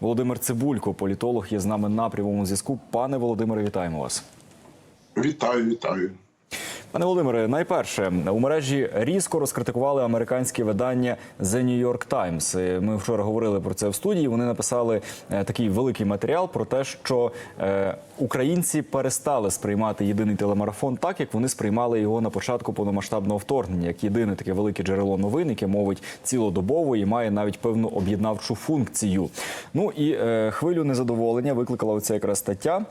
Володимир Цибулько, політолог, є з нами на прямому зв'язку. Пане Володимире, вітаємо вас. Вітаю, вітаю. Пане Володимире, найперше у мережі різко розкритикували американське видання The New York Times. Е, Ми вчора говорили про це в студії. Вони написали е, такий великий матеріал про те, що е, українці перестали сприймати єдиний телемарафон так, як вони сприймали його на початку повномасштабного вторгнення, як єдине таке велике джерело новин, яке мовить цілодобово і має навіть певну об'єднавчу функцію. Ну і хвилю незадоволення викликала оця якраз стаття.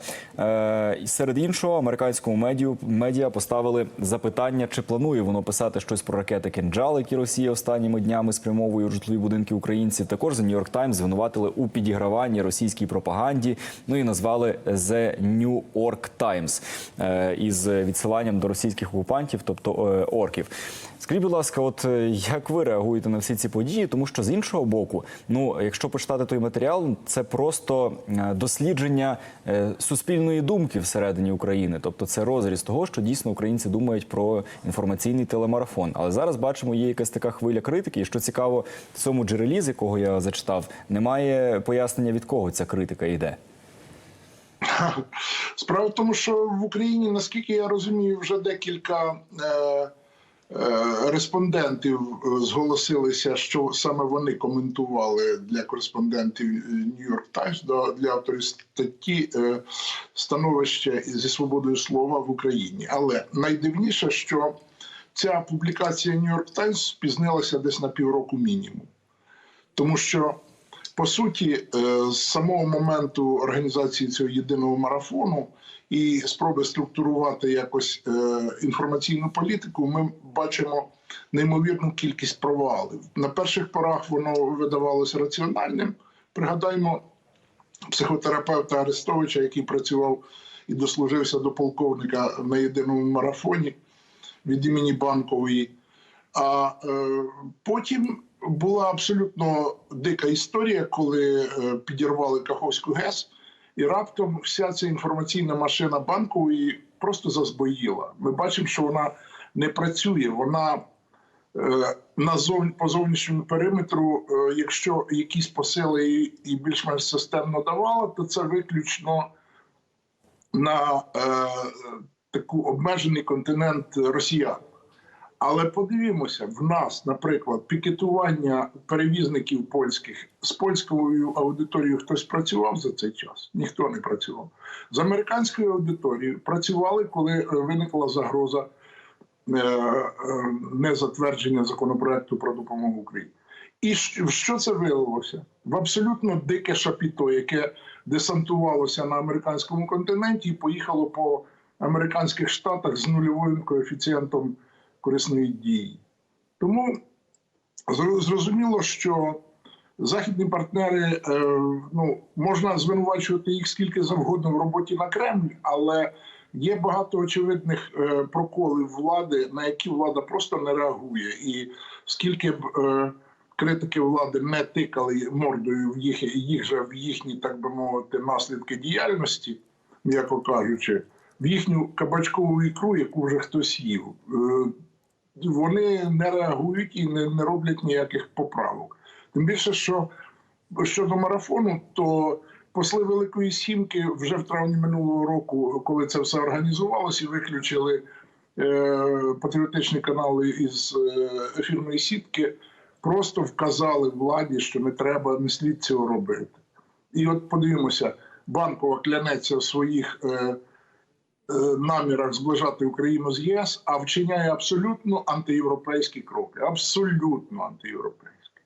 Серед іншого, американському медіа поставили запитання, чи планує воно писати щось про ракети «Кинджал», які Росія останніми днями спрямовує у житлові будинки українців. Також The New York Times звинуватили у підіграванні російській пропаганді. Ну і назвали The New York Times е, із відсиланням до російських окупантів, тобто е, орків. Скажіть, будь ласка, от е, як ви реагуєте на всі ці події? Тому що з іншого боку, ну якщо почитати той матеріал, це просто дослідження суспільної думки всередині України, тобто це розріз того, що дійсно українці думають про інформаційний телемарафон. Але зараз бачимо, є якась така хвиля критики. І що цікаво, в цьому джерелі, з якого я зачитав, немає пояснення від кого ця критика йде. Справа в тому, що в Україні, наскільки я розумію, вже декілька е, респондентів е, зголосилися, що саме вони коментували для кореспондентів York Times до для авторів статті е, становище зі свободою слова в Україні. Але найдивніше, що ця публікація York Times спізнилася десь на півроку мінімум. Тому що по суті, е, з самого моменту організації цього єдиного марафону і спроби структурувати якось е, інформаційну політику, ми бачимо неймовірну кількість провалів. На перших порах воно видавалося раціональним. Пригадаймо психотерапевта Арестовича, який працював і дослужився до полковника на єдиному марафоні від імені Банкової. А е, потім була абсолютно дика історія, коли е, підірвали Каховську ГЕС, і раптом вся ця інформаційна машина банкової просто зазбоїла. Ми бачимо, що вона не працює. Вона е, на зов... по зовнішньому периметру, е, якщо якісь посили і, і більш-менш системно давала, то це виключно на е, таку обмежений континент росіян. Але подивімося, в нас, наприклад, пікетування перевізників польських з польською аудиторією хтось працював за цей час? Ніхто не працював. З американською аудиторією працювали, коли е, виникла загроза е, е, незатвердження законопроекту про допомогу Україні. І що що це виявилося? В абсолютно дике шапіто, яке десантувалося на американському континенті і поїхало по американських штатах з нульовим коефіцієнтом корисної дії. Тому зрозуміло, що західні партнери е, ну, можна звинувачувати їх скільки завгодно в роботі на Кремль, але є багато очевидних е, проколів влади, на які влада просто не реагує. І скільки б е, критики влади не тикали мордою в їх, їх же в їхні, так би мовити, наслідки діяльності, м'яко кажучи, в їхню кабачкову ікру, яку вже хтось їв. Вони не реагують і не, не роблять ніяких поправок. Тим більше, що щодо марафону, то посли Великої Сімки вже в травні минулого року, коли це все організувалося, виключили е, патріотичні канали із ефірної сітки, просто вказали владі, що не треба, не слід цього робити. І от подивимося, банкова клянеться в своїх. Е, намірах зближати Україну з ЄС, а вчиняє абсолютно антиєвропейські кроки. Абсолютно антиєвропейські.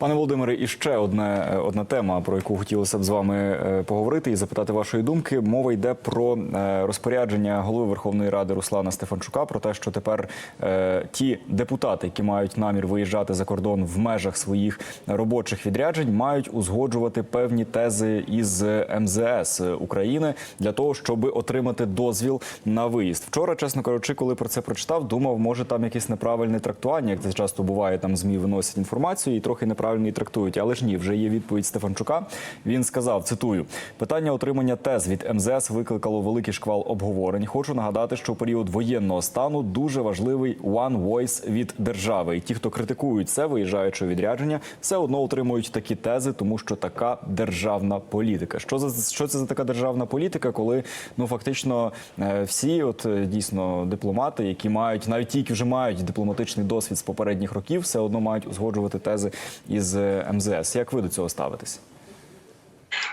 Пане Володимире, і ще одне одна тема, про яку хотілося б з вами е, поговорити і запитати вашої думки. Мова йде про е, розпорядження голови Верховної Ради Руслана Стефанчука про те, що тепер е, ті депутати, які мають намір виїжджати за кордон в межах своїх робочих відряджень, мають узгоджувати певні тези із МЗС України для того, щоб отримати дозвіл на виїзд. Вчора, чесно кажучи, коли про це прочитав, думав, може там якесь неправильне трактування, як це часто буває. Там змі виносять інформацію і трохи неправильно неправильно її трактують. Але ж ні, вже є відповідь Стефанчука. Він сказав: цитую: питання отримання тез від МЗС викликало великий шквал обговорень. Хочу нагадати, що період воєнного стану дуже важливий one voice від держави. І ті, хто критикують це, виїжджаючи відрядження, все одно отримують такі тези, тому що така державна політика. Що за що це за така державна політика, коли ну фактично е, всі, от е, дійсно дипломати, які мають навіть ті, які вже мають дипломатичний досвід з попередніх років, все одно мають узгоджувати тези із е, МЗС. Як ви до цього ставитесь?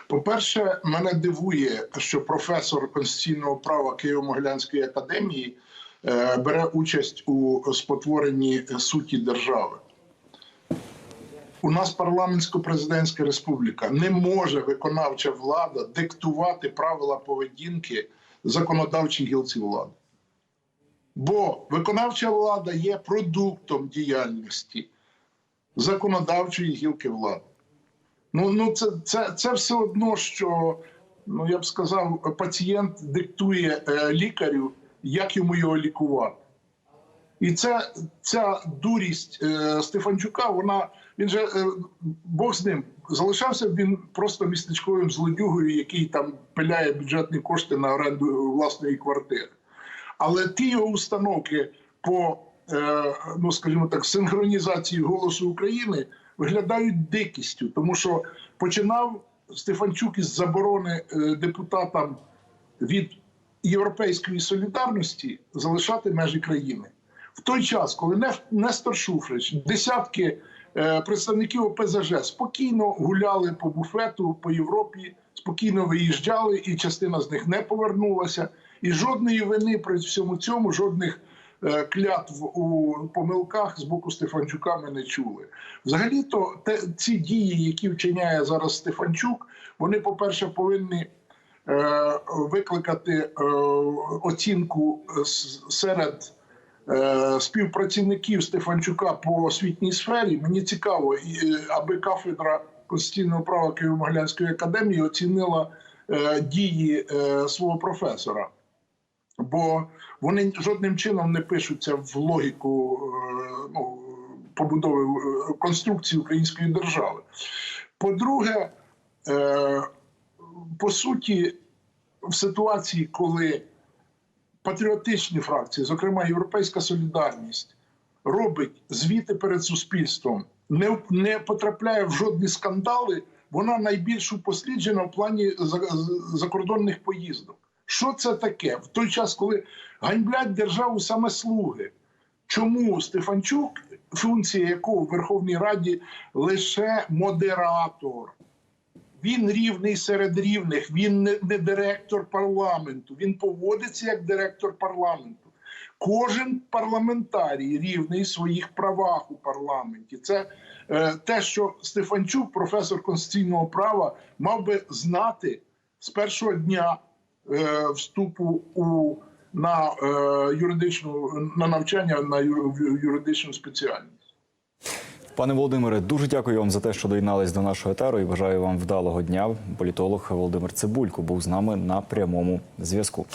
По-перше, мене дивує, що професор конституційного права Києво-Могилянської академії е, бере участь у спотворенні суті держави. У нас парламентсько-президентська республіка не може виконавча влада диктувати правила поведінки законодавчій гілці влади. Бо виконавча влада є продуктом діяльності законодавчої гілки влади. Ну, ну це, це, це все одно, що ну я б сказав, пацієнт диктує е, лікарю, як йому його лікувати. І це ця дурість е, Стефанчука, вона він же е, Бог з ним залишався він просто містечковим злодюгою, який там пиляє бюджетні кошти на оренду власної квартири. Але ті його установки по ну скажімо так, синхронізації голосу України виглядають дикістю, тому що починав Стефанчук із заборони е, депутатам від європейської солідарності залишати межі країни. В той час, коли Нестор Шуфрич, десятки е, представників ОПЗЖ спокійно гуляли по буфету по Європі, спокійно виїжджали, і частина з них не повернулася. І жодної вини при всьому цьому, жодних е, клятв у помилках з боку Стефанчука ми не чули. Взагалі-то те, ці дії, які вчиняє зараз Стефанчук, вони, по-перше, повинні е, викликати е, оцінку серед е, співпрацівників Стефанчука по освітній сфері. Мені цікаво, е, аби кафедра конституційного права Києво-Могилянської академії оцінила е, дії е, свого професора. Бо вони жодним чином не пишуться в логіку е, ну, побудови е, конструкції української держави. По-друге, е, по суті, в ситуації, коли патріотичні фракції, зокрема Європейська Солідарність, робить звіти перед суспільством, не, не потрапляє в жодні скандали, вона найбільш упосліджена в плані закордонних поїздок. Що це таке? В той час, коли ганьблять державу саме слуги. Чому Стефанчук, функція якого в Верховній Раді лише модератор? Він рівний серед рівних, він не, директор парламенту, він поводиться як директор парламенту. Кожен парламентарій рівний своїх правах у парламенті. Це е, те, що Стефанчук, професор конституційного права, мав би знати з першого дня вступу у на е, юридичну на навчання на юридичну спеціальність. Пане Володимире, дуже дякую вам за те, що доєднались до нашого етеру і бажаю вам вдалого дня. Політолог Володимир Цибулько був з нами на прямому зв'язку.